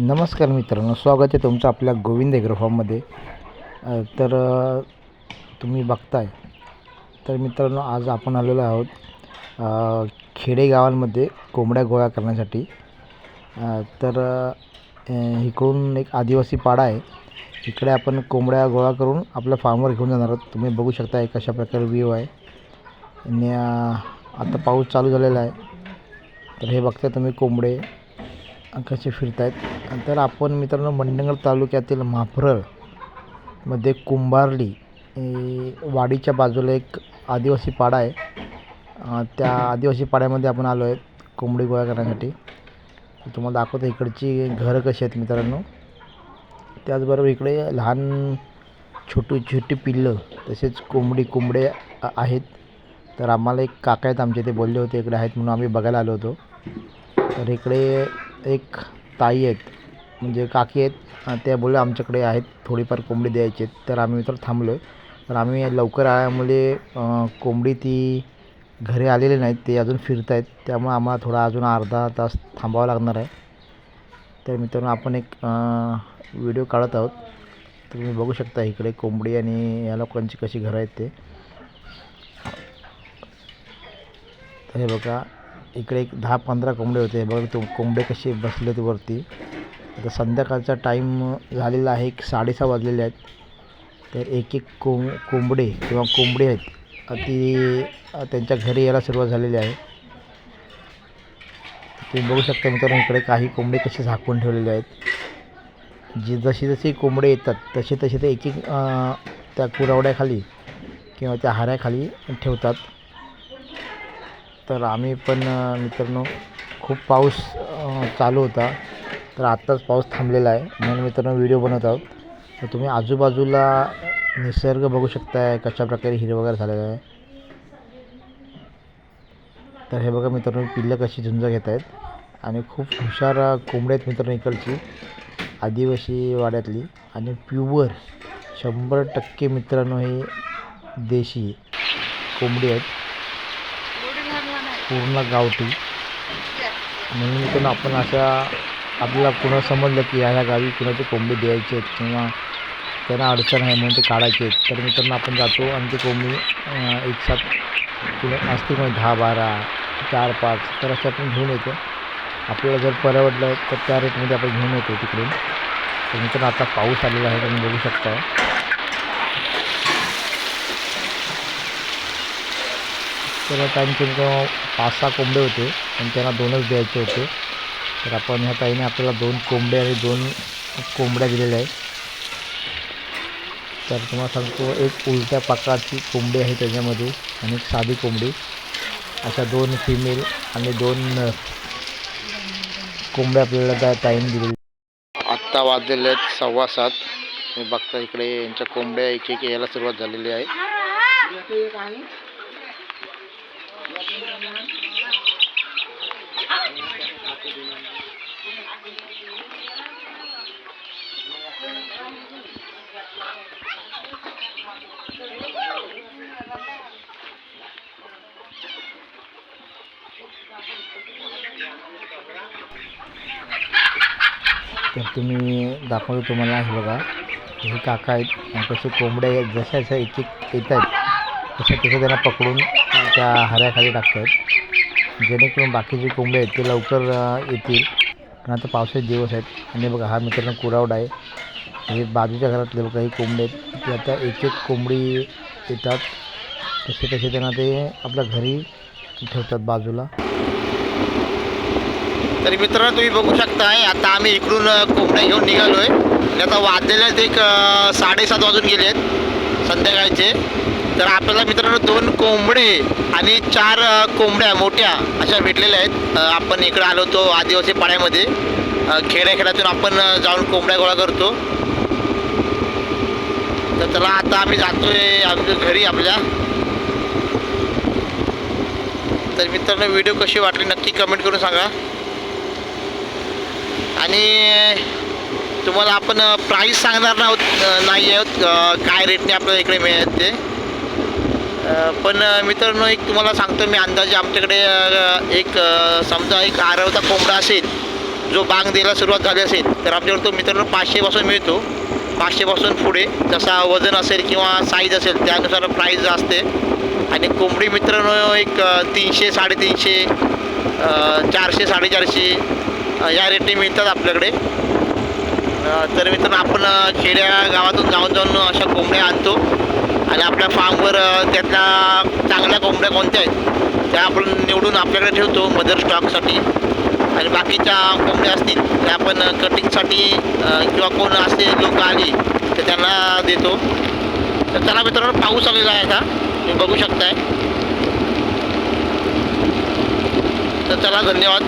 नमस्कार मित्रांनो स्वागत आहे तुमचं आपल्या गोविंद एग्रो तर तुम्ही बघताय. तर मित्रांनो आज आपण आलेलो आहोत खेडेगावांमध्ये कोंबड्या गोळा करण्यासाठी. तर इकडून एक आदिवासी पाडा आहे. इकडे आपण कोंबड्या गोळा करून आपल्या फार्मवर घेऊन जाणार आहोत. तुम्ही बघू शकता एक अशा प्रकारे व्ह्यू आहे. आणि आता पाऊस चालू झालेला आहे. तर हे बघताय तुम्ही कोंबडे कसे फिरत आहेत तर आपण मित्रांनो मंडणगड तालुक्यातील माफरळमध्ये कुंभारली वाडीच्या बाजूला एक आदिवासी पाडा आहे. त्या आदिवासी पाड्यामध्ये आपण आलो आहे कोंबडी गोळा करण्यासाठी. तुम्हाला दाखवतो इकडची घरं कशी आहेत मित्रांनो. त्याचबरोबर इकडे लहान छोटी छोटी पिल्लं तसेच कोंबडी कोंबडे आहेत. तर आम्हाला एक काका आहेत आमच्या इथे बोलले होते इकडे आहेत म्हणून आम्ही बघायला आलो होतो. तर इकडे एक ताई आहेत म्हणजे काकी आहेत त्या बोलल्या आमच्याकडे आहेत थोडीफार कोंबडी द्यायची आहेत. तर आम्ही तर थांबलो आहे तर आम्ही लवकर आल्यामुळे कोंबडी ती घरी आलेली नाहीत ते अजून फिरत आहेत त्यामुळे आम्हाला थोडा अजून अर्धा तास थांबावं लागणार आहे. तर मित्रांनो आपण एक व्हिडिओ काढत आहोत. तुम्ही बघू शकता इकडे कोंबडी आणि या लोकांची कशी घरं आहेत ते. हे बघा इकडे एक दहा पंधरा कोंबडे होते. बघ बघा तो कोंबडे कसे बसले होते वरती. आता संध्याकाळचा टाईम झालेला आहे. एक साडेसहा वाजलेले आहेत. तर एक एक कोंब कोंबडे किंवा कोंबडी आहेत. ती त्यांच्या घरी यायला सुरुवात झालेली आहे. तुम्ही बघू शकता मित्रांनो इकडे काही कोंबडे कसे झाकून ठेवलेले आहेत. जी जशी जशी कोंबडे येतात तसे तसे ते एक एक त्या कुरवड्याखाली किंवा त्या हाऱ्याखाली ठेवतात. तर आम्ही पण मित्रांनो खूप पाऊस चालू होता. तर आत्ताच पाऊस थांबलेला आहे. म्हणून मित्रांनो व्हिडिओ बनवत आहोत. तर तुम्ही आजूबाजूला निसर्ग बघू शकताय कशाप्रकारे हिरवगार झालेला आहे. तर हे बघा मित्रांनो पिल्लं कशी झुंज घेत आहेत. आणि खूप हुशार कोंबड्या कोंबडी आहेत मित्रांनो इकडची आदिवासी वाड्यातली. आणि प्युअर शंभर टक्के मित्रांनो हे देशी कोंबडी आहेत. पूर्ण गावठी. म्हणून मित्रांनो आपण अशा आपल्याला कुणा समजलं की ह्या ह्या गावी कुणाचे कोंबडी द्यायची आहेत किंवा त्यांना अडचण आहे म्हणून ते काढायचे आहेत. तर मित्रांनो आपण जातो आणि ती कोंबडी एक साथ कुणा असते कोणी दहा बारा चार पाच तर असे आपण घेऊन येतो. आपल्याला जर परवडलं तर त्या रेटमध्ये आपण घेऊन येतो तिकडून. तर मित्रांनो आता पाऊस आलेला आहे तुम्ही बघू शकता. तर त्यांचे पाच सहा कोंबडे होते. आणि त्यांना दोनच द्यायचे होते. तर आपण ह्या ताईने आपल्याला दोन कोंबडे आणि दोन कोंबड्या दिलेल्या आहेत. तर तुम्हाला सांगतो एक उलट्या पाकाची कोंबडी आहे त्याच्यामध्ये आणि एक साधी कोंबडी. अशा दोन फिमेल आणि दोन कोंबड्या आपल्याला त्या ताईने दिलेल्या आत्ता वाजलेले आहेत सव्वा सात. तुम्ही बघता इकडे यांच्या कोंबड्या एक एक यायला सुरुवात झालेली आहे. तर तुम्ही दाखवतो तुम्हाला हे बघा. हे काका आहेत आणि तसे कोंबड्या आहेत. जशा जशा एक एक येत आहेत तसं तसं त्यांना पकडून त्या हऱ्याखाली टाकतात जेणेकरून बाकीचे कोंबडे आहेत ते लवकर येतील. कारण आता पावसाचे दिवस आहेत. आणि बघा हा मित्रांनो कुरावडा आहे. हे बाजूच्या घरातले बघा काही कोंबडे आहेत. ते आता एक एक कोंबडी येतात. तसे तसे त्यांना ते आपल्या घरी ठेवतात बाजूला. तर मित्रांनो तुम्ही बघू शकताय आता आम्ही इकडून कोंबड्या घेऊन निघालो आहे आता वाजलेले आहेत एक साडेसात वाजून गेले आहेत संध्याकाळचे. तर आपल्याला मित्रांनो दोन कोंबडे आणि चार कोंबड्या मोठ्या अशा भेटलेल्या आहेत. आपण इकडे आलो होतो आदिवासी पाड्यामध्ये. खेड्याखेड्यातून आपण जाऊन कोंबड्या गोळा करतो. तर चला आता आम्ही जातोय आमच्या घरी आपल्या. तर मित्रांनो व्हिडिओ कशी वाटली नक्की कमेंट करून सांगा. आणि तुम्हाला आपण प्राईस सांगणार नाहोत नाही आहोत काय रेटने आपल्याला इकडे मिळत. ते पण मित्रांनो एक तुम्हाला सांगतो मी अंदाजे आमच्याकडे एक समजा एक आरवता कोंबडा असेल जो बांग द्यायला सुरुवात झाली असेल तर आपल्याकडे तो मित्रांनो पाचशेपासून मिळतो. पाचशेपासून पुढे जसा वजन असेल किंवा साईज असेल त्यानुसार प्राईज असते. आणि कोंबडी मित्रांनो एक तीनशे साडेतीनशे चारशे साडेचारशे या रेटने मिळतात आपल्याकडे. तर मित्रांनो आपण खेड्या गावातून जाऊन जाऊन अशा कोंबड्या आणतो. आणि आपल्या फार्मवर त्यातल्या चांगल्या कोंबड्या कोणत्या आहेत त्या आपण निवडून आपल्याकडे ठेवतो मदर स्टॉकसाठी आणि बाकीच्या कोंबड्या असतील त्या आपण कटिंगसाठी किंवा कोण असे लोक आली तर त्यांना देतो. तर त्याला मित्रांनो पाऊस आलेला आहे आता. तुम्ही बघू शकताय. तर चला धन्यवाद.